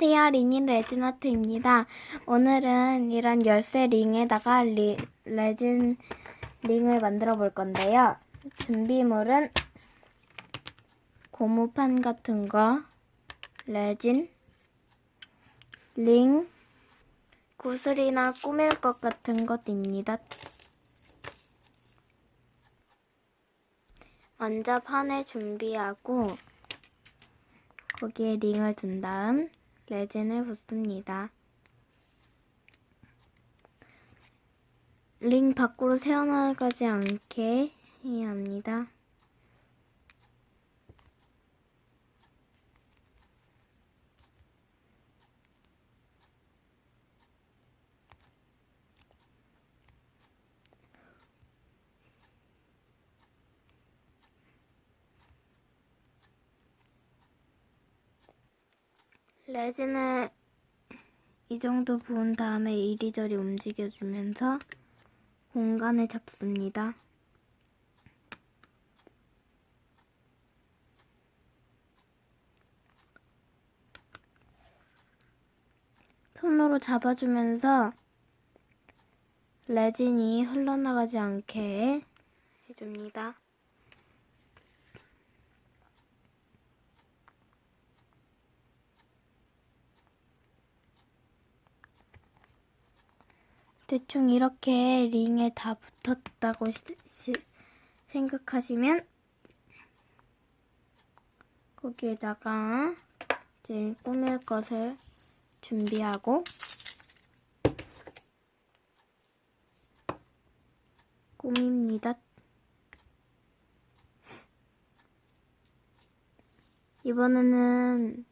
안녕하세요. 리닌 레진아트입니다. 오늘은 이런 열쇠 링에다가 리, 레진 링을 만들어 볼 건데요. 준비물은 고무판 같은 거, 레진, 링, 구슬이나 꾸밀 것 같은 것입니다. 먼저 판을 준비하고 거기에 링을 둔 다음 레진을 붓습니다. 링 밖으로 새어나가지 않게 해야 합니다. 레진을 이 정도 부은 다음에 이리저리 움직여주면서 공간을 잡습니다. 손으로 잡아주면서 레진이 흘러나가지 않게 해줍니다. 대충 이렇게 링에 다 붙었다고 시, 시, 생각하시면 거기에다가 이제 꾸밀 것을 준비하고 꾸밉니다. 이번에는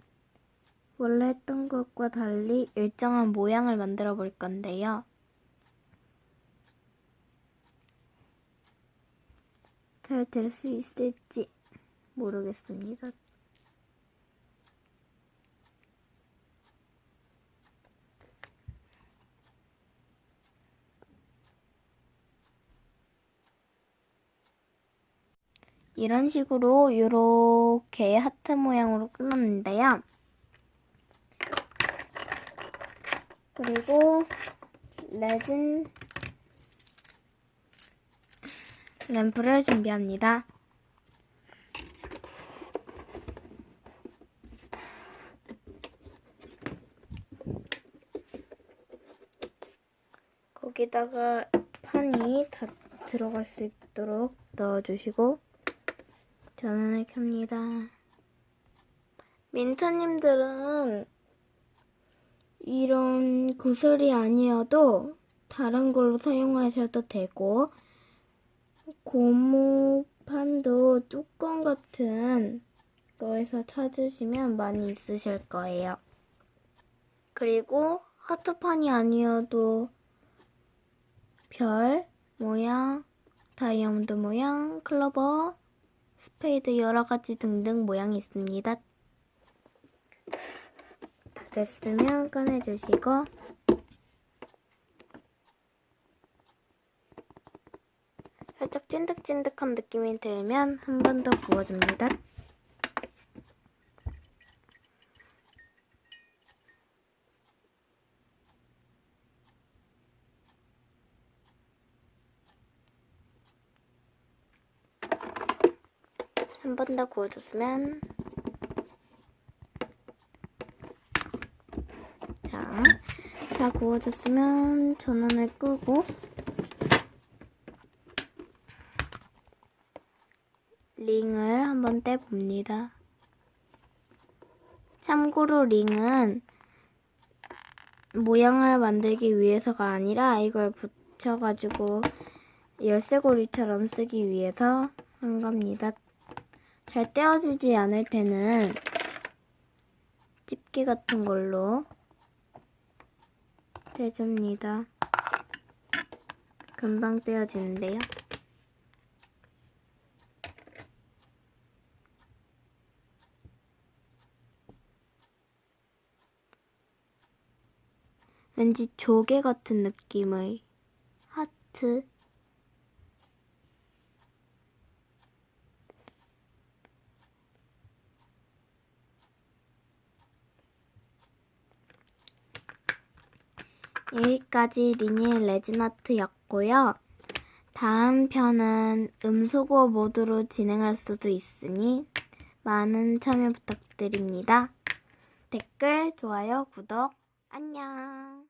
원래 했던 것과 달리 일정한 모양을 만들어 볼 건데요. 잘 될 수 있을지 모르겠습니다. 이런 식으로 이렇게 하트 모양으로 끊었는데요. 그리고 레진 램프를 준비합니다. 거기다가 판이 다 들어갈 수 있도록 넣어주시고 전원을 켭니다. 민트님들은 이런 구슬이 아니어도 다른 걸로 사용하셔도 되고 고무판도 뚜껑 같은 거에서 찾으시면 많이 있으실 거예요. 그리고 하트판이 아니어도 별 모양, 다이아몬드 모양, 클로버, 스페이드 여러 가지 등등 모양이 있습니다. 다 됐으면 꺼내주시고 살짝 찐득찐득한 느낌이 들면 한 번 더 부어줍니다. 한 번 더 구워줬으면 자, 다 구워졌으면 전원을 끄고 링을 한번 떼봅니다. 참고로 링은 모양을 만들기 위해서가 아니라 이걸 붙여가지고 열쇠고리처럼 쓰기 위해서 한 겁니다. 잘 떼어지지 않을 때는 집게 같은 걸로 떼줍니다. 금방 떼어지는데요. 왠지 조개 같은 느낌의 하트 여기까지 리니의 레진아트였고요. 다음 편은 음소거 모드로 진행할 수도 있으니 많은 참여 부탁드립니다. 댓글, 좋아요, 구독, 안녕.